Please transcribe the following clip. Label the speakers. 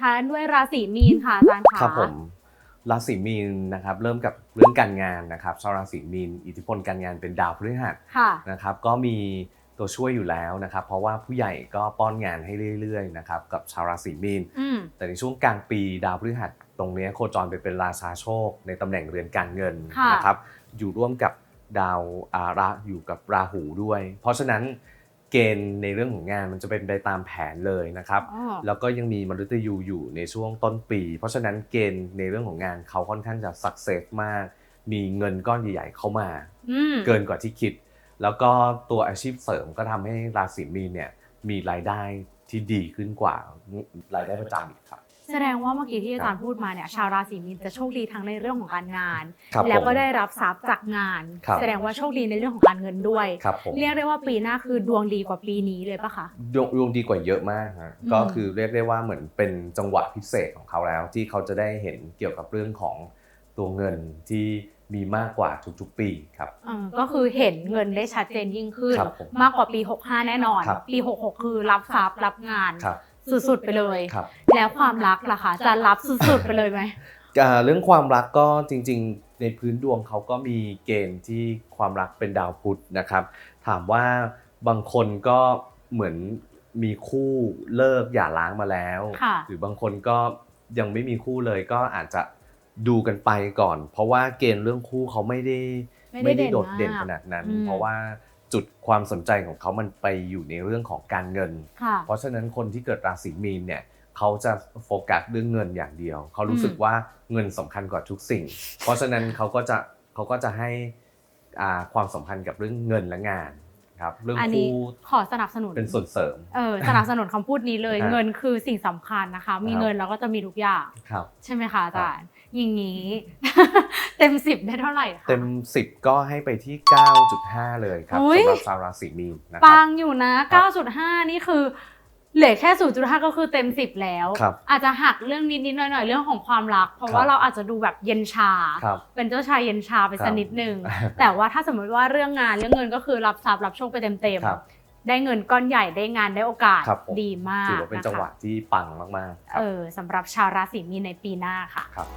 Speaker 1: ท้ายด้วยราศีมีนค่ะอาจารย์ค่ะ
Speaker 2: ครับผมราศีมีนนะครับเริ่มกับเรื่องการงานนะครับชาวราศีมีนอิทธิพลการงานเป็นดาวพฤหัส
Speaker 1: ค่ะ
Speaker 2: นะครับก็มีตัวช่วยอยู่แล้วนะครับ เพราะว่าผู้ใหญ่ก็ป้อนงานให้เรื่อยๆนะครับกับชาวราศีมีน
Speaker 1: อืม
Speaker 2: แต่ในช่วงกลางปีดาวพฤหัสตรงเนี้ยโคจรไปเป็นราชาโชค ในตำแหน่งเรือนการเงิน
Speaker 1: ค่ะ
Speaker 2: นะครับอยู่ร่วมกับดาวอาระอยู่กับราหูด้วย เพราะฉะนั้น เกณฑ์ในเรื่องของงานมันจะเป็นไปตามแผนเลยนะครับ
Speaker 1: อ๋อ
Speaker 2: แล้วก็ยังมีมฤตยูอยู่ในช่วงต้นปี เพราะฉะนั้นเกณฑ์ในเรื่องของงานเขาค่อนข้างจะสักเซสมาก มีเงินก้อนใหญ่ๆเข้ามา
Speaker 1: อืม
Speaker 2: เกินกว่าที่คิด แล้วก็ตัวอาชีพเสริมก็ทำให้ราศีมีนเนี่ยมีรายได้ที่ดีขึ้นกว่ารายได้ประจำอีกครับ
Speaker 1: แสดงว่าเมื่อกี้ที่อาจารย์พูดมาเนี่ยชาวราศีมีนจะโชคดีทั้งในเรื่องของการงาน
Speaker 2: ครับ
Speaker 1: แล้วก็
Speaker 2: ผม
Speaker 1: ได้รับทรัพย์จากงาน
Speaker 2: ครับ
Speaker 1: แสดงว่าโชคดีในเรื่องของการเงินด้วย
Speaker 2: ครับผม
Speaker 1: เรียกได้ว่าปีหน้าคือดวงดีกว่าปีนี้เลยปะคะ
Speaker 2: ดวงดวงดีกว่าเยอะมากฮะ
Speaker 1: อืม
Speaker 2: ก็คือเรียกได้ว่าเหมือนเป็นจังหวะพิเศษของเขาแล้ว ที่เขาจะได้เห็นเกี่ยวกับเรื่องของตัวเงินที่มีมากกว่าทุกๆปีครับ
Speaker 1: เออก็คือเห็นเงินได้ชัดเจนยิ่งขึ้น
Speaker 2: ครับผม
Speaker 1: มากกว่าปี 65 แน่นอน
Speaker 2: ครับ
Speaker 1: ปี 66 คือรับทรัพย์รับงาน
Speaker 2: ครับ
Speaker 1: สุดๆไปเลย
Speaker 2: ครับ
Speaker 1: แล้วความรักล่ะคะจะรับสุดๆไปเลยไหม
Speaker 2: อ่าเรื่องความรักก็จริงๆ ในพื้นดวงเขาก็มีเกณฑ์ที่ความรักเป็นดาวพุธนะครับ ถามว่าบางคนก็เหมือนมีคู่เลิกหย่าร้างมาแล้ว
Speaker 1: ค่ะ
Speaker 2: หรือบางคนก็ยังไม่มีคู่เลยก็อาจจะดูกันไปก่อน เพราะว่าเกณฑ์เรื่องคู่เขาไม่ได้
Speaker 1: ไม่ได้
Speaker 2: โดด
Speaker 1: เด่
Speaker 2: เด่น
Speaker 1: นมาก
Speaker 2: ขนาดนั้น
Speaker 1: อืม
Speaker 2: เพราะว่า จุดความสนใจของเขามันไปอยู่ในเรื่องของการเงิน
Speaker 1: ค่ะ
Speaker 2: เพราะฉะนั้นคนที่เกิดราศีมีนเนี่ยเขาจะโฟกัสเรื่องเงินอย่างเดียว เขารู้สึก
Speaker 1: อืม
Speaker 2: ว่าเงินสำคัญกว่าทุกสิ่ง เพราะฉะนั้นเขาก็จะเขาก็จะให้อ่าความสัมพันธ์กับเรื่องเงินและงานครับเรื่อง
Speaker 1: อันนี้
Speaker 2: คู่
Speaker 1: ขอสนับสนุน
Speaker 2: เป็นส่วนเสริม
Speaker 1: เออสนับสนุนคำพูดนี้เลย
Speaker 2: ฮะ
Speaker 1: เงินคือสิ่งสำคัญนะคะ มี
Speaker 2: ครับ
Speaker 1: เงินเราก็จะมีทุกอย่าง
Speaker 2: ครับ
Speaker 1: ใช่ไหมคะอาจารย์ อย่างนี้ เต็มสิบได้เท่าไหร่คะ
Speaker 2: เต็ม 10 ก็ให้ไปที่ 9.5 เลยครับ
Speaker 1: อุ๊ย
Speaker 2: สำหรับชาวราศีมีนนะค
Speaker 1: ปั
Speaker 2: รับ
Speaker 1: งอยู่นะ
Speaker 2: ครับ
Speaker 1: 9.5 นี่คือเหลือแค่ 0.5 ก็คือเต็ม 10 แล้ว
Speaker 2: ครับ
Speaker 1: อาจจะหักเรื่องนิดๆหน่อยๆเรื่องของความรัก เพราะว่า
Speaker 2: ครับ
Speaker 1: เราอาจจะดูแบบเย็นชา
Speaker 2: ครับ
Speaker 1: เป็นเจ้าชายเย็นชาไป
Speaker 2: ครั
Speaker 1: สัก
Speaker 2: บ
Speaker 1: นิดนึง แต่ว่าถ้าสมมติว่าเรื่องงานเรื่องเงินก็คือรับทรัพย์รับโชคไปเต็ม
Speaker 2: ครับ
Speaker 1: ๆ ได้เงินก้อนใหญ่ได้งานได้โอกาส
Speaker 2: ครับผม
Speaker 1: ดีมาก
Speaker 2: ถือว่าเป็น
Speaker 1: นะคะ
Speaker 2: จังหวะที่ปังมากๆครั
Speaker 1: เอบอสำหรับชาวราศีมีนในปีหน้าค่ะ
Speaker 2: ครับ